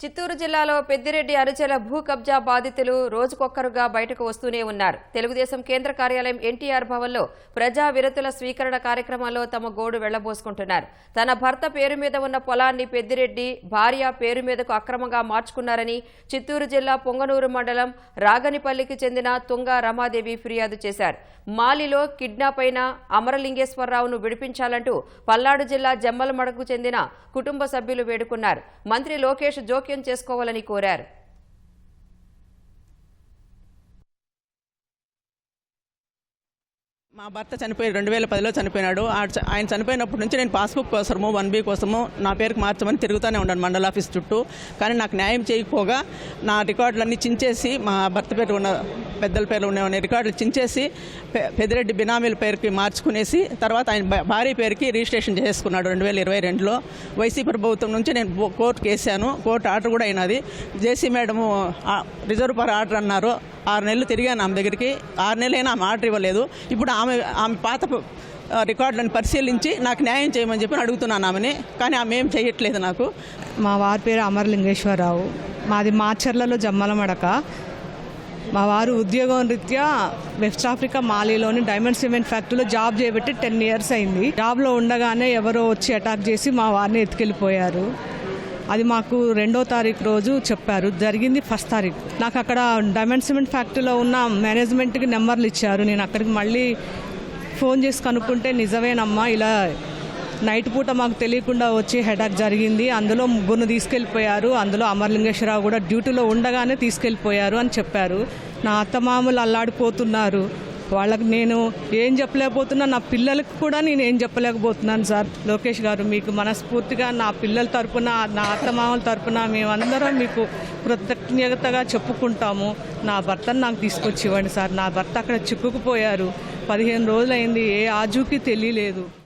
చిత్తూరు జిల్లాలో పెద్దిరెడ్డి అరుచెల భూ కబ్జా బాధితులు రోజుకొక్కరుగా బయటకు వస్తూనే ఉన్నారు. తెలుగుదేశం కేంద్ర కార్యాలయం ఎన్టీఆర్ భవన్లో ప్రజా విరతుల స్వీకరణ కార్యక్రమంలో తమ గోడు వెళ్ళబోసుకుంటున్నారు. తన భర్త పేరు మీద ఉన్న పొలాన్ని పెద్దిరెడ్డి భార్య పేరు మీదకు అక్రమంగా మార్చుకున్నారని చిత్తూరు జిల్లా పొంగనూరు మండలం రాగనిపల్లికి చెందిన తుంగ రమాదేవి ఫిర్యాదు చేశారు. మాలిలో కిడ్నాప్ అయిన అమరలింగేశ్వరరావును విడిపించాలంటూ పల్నాడు జిల్లా జమ్మలమడకు చెందిన కుటుంబ సభ్యులు వేడుకున్నారు. మంత్రి లోకేష్ జోక్యం చేసుకోవాలని కోరారు. మా భర్త చనిపోయి రెండు వేల పదిలో చనిపోయినాడు. ఆయన చనిపోయినప్పటి నుంచి నేను పాస్బుక్ కోసము వన్ బీ కోసము నా పేరుకు మార్చమని తిరుగుతూనే ఉన్నాను మండల ఆఫీస్ చుట్టూ. కానీ నాకు న్యాయం చేయకపోగా నా రికార్డులన్నీ చించేసి మా భర్త పేరు ఉన్న పెద్దల పేర్లు ఉన్న రికార్డులు చించేసి పెద్దిరెడ్డి బినామీల పేరుకి మార్చుకునేసి తర్వాత ఆయన భా- భార్య పేరుకి రిజిస్ట్రేషన్ చేసుకున్నాడు రెండు వేల ఇరవై రెండులో. వైసీపీ ప్రభుత్వం నుంచి నేను కోర్టు కోర్టుకి కోర్టు ఆర్డర్ కూడా అయినది. JC madam reserve for order అన్నారు. ఆరు నెలలు తిరిగాను ఆమె దగ్గరికి. ఆరు నెలలైనా ఆమె ఆర్డర్ ఇవ్వలేదు. ఇప్పుడు ఆమె ఆమె పాత రికార్డులను పరిశీలించి నాకు న్యాయం చేయమని చెప్పి అడుగుతున్నాను ఆమెని. కానీ ఆమె ఏం చేయట్లేదు నాకు. మా వారి పేరు అమరలింగేశ్వరరావు. మాది మాచర్లలో జమ్మలమడక. మా వారు ఉద్యోగం రీత్యా వెస్ట్ ఆఫ్రికా మాలీలోని డైమండ్ సిమెంట్ ఫ్యాక్టరీలో జాబ్ చేయబట్టి టెన్ ఇయర్స్ అయింది. జాబ్లో ఉండగానే ఎవరో వచ్చి అటాక్ చేసి మా వారిని ఎత్తుకెళ్ళిపోయారు. అది మాకు రెండో తారీఖు రోజు చెప్పారు. జరిగింది ఫస్ట్ తారీఖు. నాకు అక్కడ డైమండ్ సిమెంట్ ఫ్యాక్టరీలో ఉన్న మేనేజ్మెంట్కి నెంబర్లు ఇచ్చారు. నేను అక్కడికి మళ్ళీ ఫోన్ చేసి కనుక్కుంటే నిజమేనమ్మా ఇలా నైట్ పూట మాకు తెలియకుండా వచ్చి హెడాక్ జరిగింది. అందులో ముగ్గురు తీసుకెళ్ళిపోయారు. అందులో అమర్లింగేశ్వరరావు కూడా డ్యూటీలో ఉండగానే తీసుకెళ్ళిపోయారు అని చెప్పారు. నా అత్తమామలు అల్లాడిపోతున్నారు. వాళ్ళకి నేను ఏం చెప్పలేకపోతున్నా నా పిల్లలకు కూడా నేను ఏం చెప్పలేకపోతున్నాను సార్. లోకేష్ గారు మీకు మనస్ఫూర్తిగా నా పిల్లల తరపున నా అత్తమామల తరపున మేమందరం మీకు కృతజ్ఞతగా చెప్పుకుంటాము. నా భర్తను నాకు తీసుకొచ్చి ఇవ్వండి సార్. నా భర్త అక్కడ చిక్కుకుపోయారు. పదిహేను రోజులైంది. ఏ ఆజూకి తెలియలేదు.